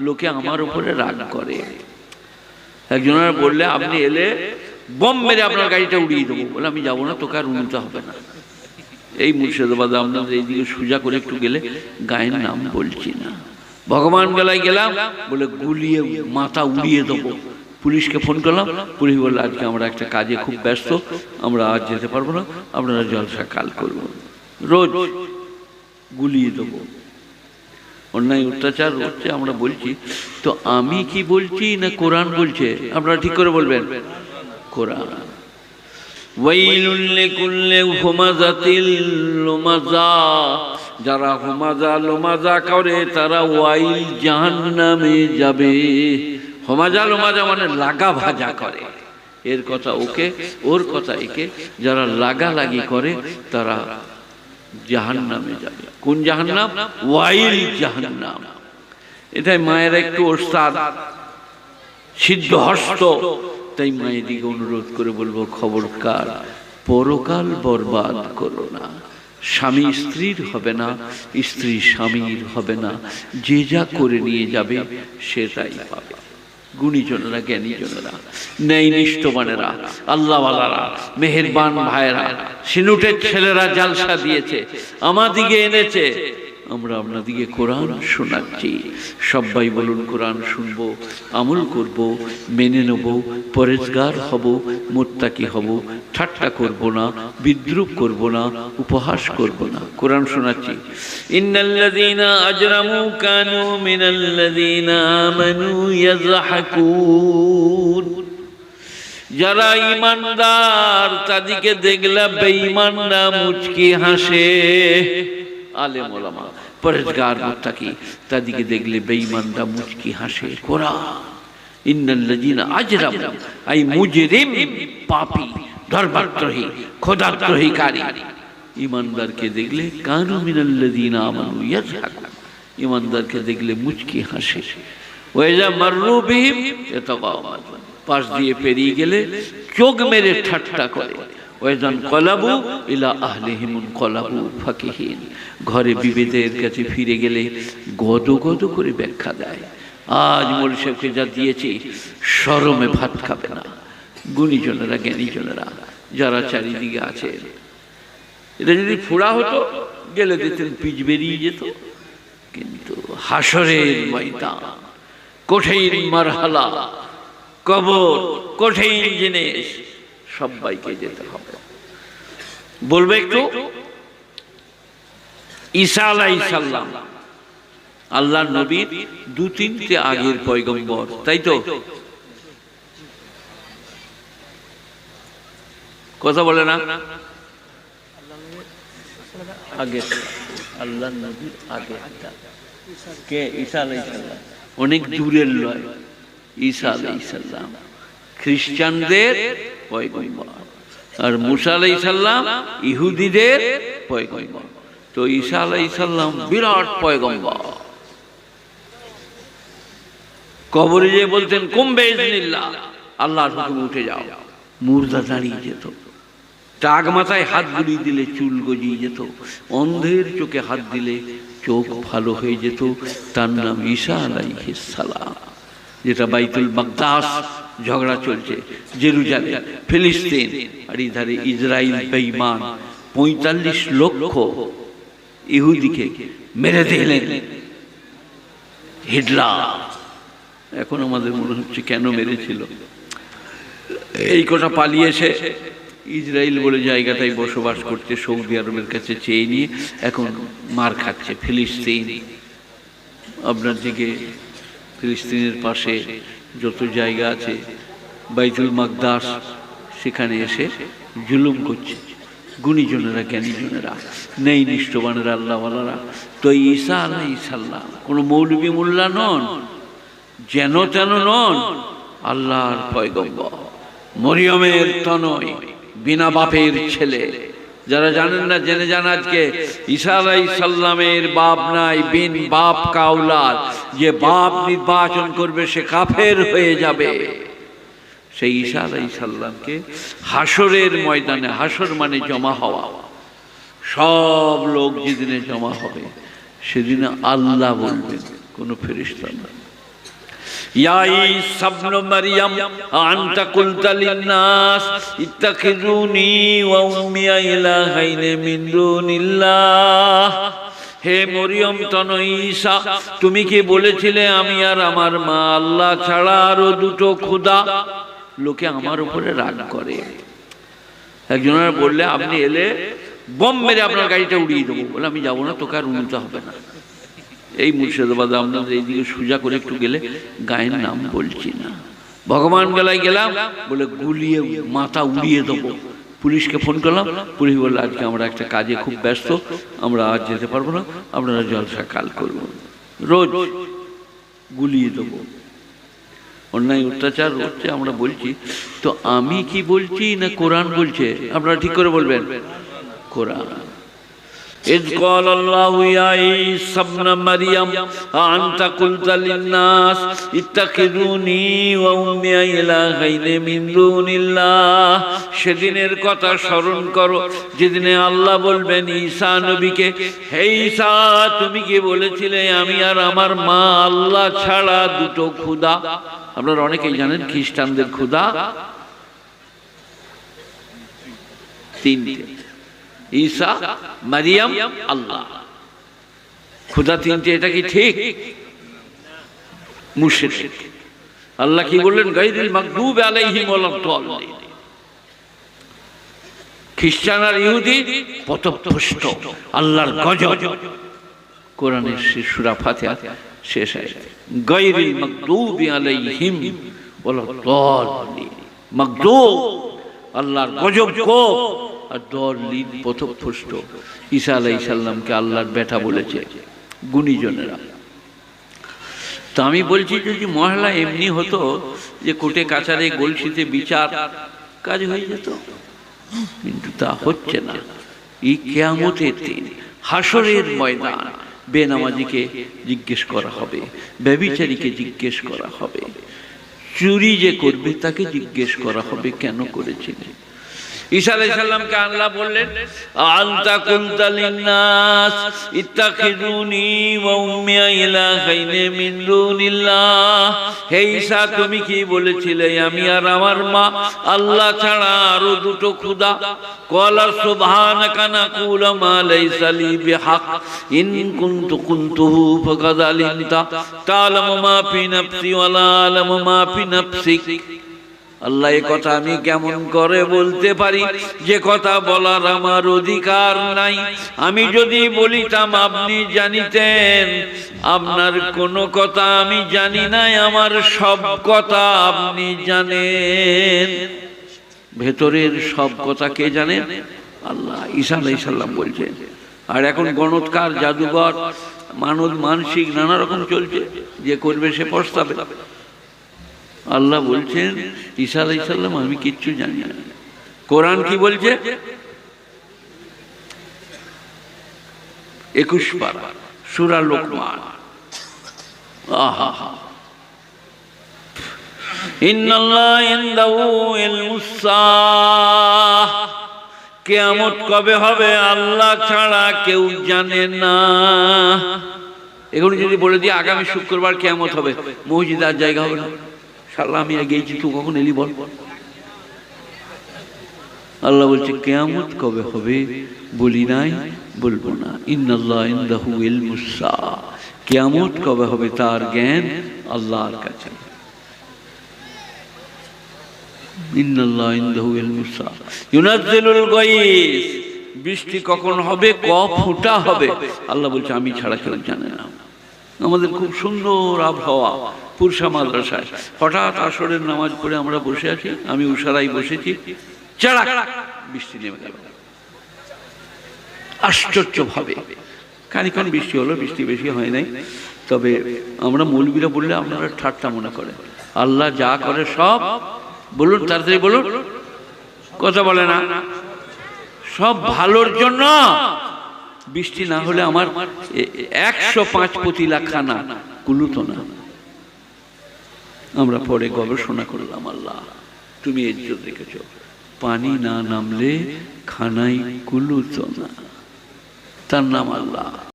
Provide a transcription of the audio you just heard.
লোকে আমার উপরে রাগ করে। একজনের বললে, আপনি এলে বম মেরে আপনার গাড়িটা উড়িয়ে দেবো। বলে, আমি যাব না, তোকে আর হবে না। এই মুর্শিদাবাদ আপনাদের এইদিকে সোজা করে একটু গেলে গায়ের নাম বলছি না। ভগবান বেলায় গেলাম, বলে, গুলিয়ে মাথা উড়িয়ে দেবো। পুলিশকে ফোন করলাম, পুলিশ বলল, আজকে আমরা একটা কাজে খুব ব্যস্ত, আমরা আজ যেতে পারব না, আপনারা জলসা কাল করব রোজ গুলিয়ে দেবো। অন্যায় অত্যাচার হচ্ছে, আমরা বলছি, তো আমি কি বলছি না কোরআন বলছে? আপনারা ঠিক করে বলবেন। কোরআন। যারা হুমাজা লোমাজা করে, তারা ওয়াইল জাহান্নামে যাবে। হোমাজা লোমাজা মানে লাগা ভাজা করে। এর কথা ওকে, ওর কথা একে। যারা লাগালাগি করে, তারা জাহান্নামে যাবে। কোন জাহান্নাম? ওয়াইল জাহান্নাম। এটাই মায়ের একটু ওস্তাদ সিদ্ধ হস্ত। তাই মায়ের দিকে অনুরোধ করে বলব খবরকার পরকাল বরবাদ করো না। স্বামী স্ত্রীর হবে না, স্ত্রী স্বামীর হবে না। যে যা করে নিয়ে যাবে, সেটাই পাবে। গুণীজনেরা জ্ঞানীজনেরা ন্যায় নিষ্ঠবানেরা আল্লাহওয়ালারা মেহেরবান ভাইয়েরা সিনুটের ছেলেরা জালসা দিয়েছে আমাদিকে এনেছে আমরা আপনাদিকে কোরআন শোনাচ্ছি। সবাই বলুন কোরআন শুনব, আমল করব, মেনে নেব, পরেজগার হব, মোত্তাকি হব, ঠাট্টা করব না, বিদ্রুপ করব না, উপহাস করব না। কোরআন শোনাচ্ছি। ইন্নাল্লাযীনা আজরামু কানু মিনাল্লাযীনা আমানু ইয়াযহাকুন। যারা ইমানদার তাদেরকে দেখলা বেঈমানরা মুচকি হাসে। আলেম ওলামা পরেজগার মুত্তাকি তাদেরকে দেখলে বেঈমানরা মুচকি হাসে কোরআন ইন্নাল্লাযীনা আজরামু আই মুজরিম পাপী ধর্মাত্রহী খোদাত্রহীকারী ইমানদারকে দেখলে কানু মিনাল্লাযীনা আমানু ইয়াজহাকুন ইমানদারকে দেখলে মুচকি হাসে ওয়াইজা মাররু বিহিম ইয়াতাগাওয়াজ পাশ দিয়ে পেরিয়ে গেলে চোখ মেরে ঠাট্টা করে ওয়াইজান কলাবু ইলা আহলিহিমুন কলাবু ফাকিহিন। ঘরে বিবেদের কাছে ফিরে গেলে গদ গদ করে ব্যাখ্যা দেয়। আজ মোল সাহেবকে যা দিয়েছি, সরমে ভাত খাবে না। গুণীজনেরা, জ্ঞানীজনেরা, যারা চারিদিকে আছে, এটা যদি ফোড়া হতো, গেলে দিতেন পিচ বেরিয়ে যেত। কিন্তু হাসরের ময়দান, কঠিন মারহালা, কবর, কঠিন জিনিস সবাইকে যেতে হবে। বলবে একটু? ঈসা আলাই সাল্লাম আল্লাহ নবীর দু তিনটে আগের পয়গম্বর, তাই তো? কথা বলে না? অনেক দূরের লয়। ঈসা আলাই সাল্লাম খ্রিস্টানদের পয়গম্বর আর মুসা আলাই সাল্লাম ইহুদিদের পয়গম্বর তো ঈসা আলাই সাল্লাম বিরাট পয়গম্বর কবরে যে বলতেন কুম্বে আল্লাহর হুকুম, উঠে যাও। মুর্দা দাঁড়িয়ে যেত। টাক মাথায় হাত বুলিয়ে দিলে চুল গজিয়ে যেত। অন্ধের চোখে হাত দিলে চোখ ভালো হয়ে যেত। তার নাম ঈসা আলাইহিস সালাম, যেটা বাইতুল বাগদাস ঝগড়া চলছে। জেরুজালেম, ফিলিস্তিন, আর ইধারে ইসরায়েল বেঈমান। পঁয়তাল্লিশ লক্ষ ইহুদিকে মেরে দিলেন হিটলার। এখন আমাদের মনে হচ্ছে কেন মেরেছিল? এই কথা পালিয়েছে। ইসরায়েল বলে জায়গাটাই বসবাস করছে সৌদি আরবের কাছে চেয়ে নিয়ে, এখন মার খাচ্ছে ফিলিস্তিন। আপনার দিকে ফিলিস্তিনের পাশে যত জায়গা আছে, বাইতুল মাকদাস, সেখানে এসে জুলুম করছে। গুণীজনেরা, জ্ঞানীজনেরা নেই নিষ্ঠবানেরা আল্লাহওয়ালারা তো ঈসা আলাই সাল্লাম কোনো মৌলবী মোল্লা নন, যেন তেন নন, আল্লাহর পয়গম্বর। মরিয়মের তনয়, বিনা বাপের ছেলে। যারা জানেন না, জেনে যান আজকে, ঈসা আলাই সাল্লামের বাপ নাই, বিন বাপ কাউলার যে বাপ নির্বাচন করবে, সে কাফের হয়ে যাবে। সেই ঈসা আলাই সাল্লামকে হাসরের ময়দানে হাসর মানে জমা হওয়া। সব লোক যেদিনে জমা হবে, সেদিনে আল্লাহ বলবেন, কোনো ফেরিস্তা না। ইয়া ঈসা ইবনে মারইয়াম আনতা কুলতা লিন-নাস, ইত্তাখিযুনি ওয়া উম্মি ইলাহাইনি মিন দুনিল্লাহ। হে মরিয়ম তন ঈসা তুমি কি বলেছিলে আমি আর আমার মা আল্লাহ ছাড়া আরও দুটো খোদা লোকে আমার উপরে রাগ করে। একজনের বললে, আপনি এলে বম মেরে আপনার গাড়িটা উড়িয়ে দেবো। বলে, আমি যাব না, তোকে আর উন্নত হবে না। এই মুর্শিদাবাদে আপনাদের এইদিকে সোজা করে একটু গেলে গায়ের নাম বলছি না। ভগবান গেলায় গেলাম, বলে গুলিয়ে মাথা উড়িয়ে দেবো। পুলিশকে ফোন করলাম, পুলিশ বলল, আজকে আমরা একটা কাজে খুব ব্যস্ত, আমরা আজ যেতে পারব না, আপনারা জলসা কাল করব রোজ গুলিয়ে দেবো। অন্যায় অত্যাচার হচ্ছে, আমরা বলছি, তো আমি কি বলছি না কোরআন বলছে? আপনারা ঠিক করে বলবেন। কোরআন। إذ قال الله يا عيسى ابن مريم أأنت قلت للناس اتخذوني وأمي إلهين من دون الله সেদিনের কথা স্মরণ করো যেদিনে আল্লাহ বলবেন ঈসা নবীকে হে ঈসা তুমি কি বলেছিলে আমি আর আমার মা আল্লাহ ছাড়া দুটো ক্ষুদা আপনারা অনেকেই জানেন খ্রিস্টানদের ক্ষুদা তিনটে ঈসা, মারিয়াম, আল্লাহ। খুদা তিনটে, এটা কি ঠিক? মুশরিক। আল্লাহ কি বললেন? গাইদুল মাকদুব আলাইহিম ওয়ালাদ খ্রিস্টান আর ইহুদি পথভ্রষ্ট। আল্লাহর গজব। কোরআনের শিশুরা ফাতিহা শেষ আয়াত গাইরিল মাকদুবি আলাইহিম ওয়ালাদ মাকদুব আল্লাহর গজব কোপ। আর দলিন পথভ্রষ্ট। ঈসা আলাই সাল্লামকে আল্লাহর বেটা বলেছে, গুণীজনেরা। তো আমি বলছি, যদি মহিলা এমনি হতো যে কোর্টে কাছারে গলসিতে বিচার, কাজ হয়ে যেত। কিন্তু তা হচ্ছে না। এই কেয়ামতের দিন হাসরের ময়দান, বেনামাজিকে জিজ্ঞেস করা হবে ব্যবিচারীকে জিজ্ঞেস করা হবে। চুরি যে করবে তাকে জিজ্ঞেস করা হবে কেন করেছিলেন ঈসা আলাইহিস সালামকে আল্লাহ বললেন আনতা কুনতা লিন-নাস, ইত্তাখিযুনি ওয়া উম্মি ইলাহাইনি মিন দুনিল্লাহ। হে ঈসা, তুমি কি বলেছিলে, আমি আর আমার মা আল্লাহ ছাড়া আরও দুটো খোদা ক্বালা সুবহানাকা নাকুলু মা লাইসা লি বিহাক, ইন কুনতু কুনতুহু ফাকাদ আলিমতা তা'লামু মা ফি নাফসি ওয়া লা মা ফি নাফসিক। আল্লাহ, এ কথা আমি কেমন করে বলতে পারি? যে কথা বলার আমার অধিকার নাই। আমি যদি বলিতাম, আপনি জানিতেন। আপনার কোনো কথা আমি জানি নাই, আমার সব কথা আপনি জানেন। ভেতরের সব কথা কে জানেন আল্লাহ ঈসা আলাইসাল্লাম বলছেন আর এখন গণৎকার, জাদুঘর, মানব, মানসিক, নানা রকম চলছে। যে করবে সে পস্তাবে। আল্লাহ বলছেন, ঈসা আলাইসাল্লাম আমি কিচ্ছু জানি না। কোরআন কি বলছে? একুশ পারা, সুরা লোকমান। আহা। হা কেয়ামত কবে হবে আল্লাহ ছাড়া কেউ জানে না। এগুলো যদি বলে দিই, আগামী শুক্রবার কেয়ামত হবে। মসজিদ আর জায়গা হবে না। আমি গিয়েছি তুই কখন এলি বল আল্লাহ বলছে, কেয়ামত কবে হবে? বলি নাই, বলব না। ইন্নাল্লাহ ইন্দাহু কেয়ামত কবে হবে তার জ্ঞান আল্লাহর কাছে? ইন্নাল্লাহ ইন্দাহু ইউনাজ্জিলুল বৃষ্টি কখন হবে? ক ফুটা হবে? আল্লাহ বলছে, আমি ছাড়া কেউ জানে না। আমাদের খুব সুন্দর আবহাওয়া, পুরসা মাদ্রাসায়। হঠাৎ আসরের নামাজ পড়ে আমরা বসে আছি, আমি উষারাই বসেছি। চাড়া বৃষ্টি নেমে গেল। আশ্চর্য ভাবে খানিক্ষণ বৃষ্টি হলো, বৃষ্টি বেশি হয় নাই। তবে আমরা মৌলবীরা বললে আপনারা ঠাট্টা মনে করেন। আল্লাহ যা করে সব, বলুন, তাড়াতাড়ি বলুন। কথা বলে না। সব ভালোর জন্য বৃষ্টি না হলে আমার একশো পাঁচ পতিলা খানা কুলুত না। আমরা পরে গবেষণা করলাম, আল্লাহ, তুমি এর জন্য দেখেছ পানি না নামলে খানাই কুলুত না। তার নাম আল্লাহ।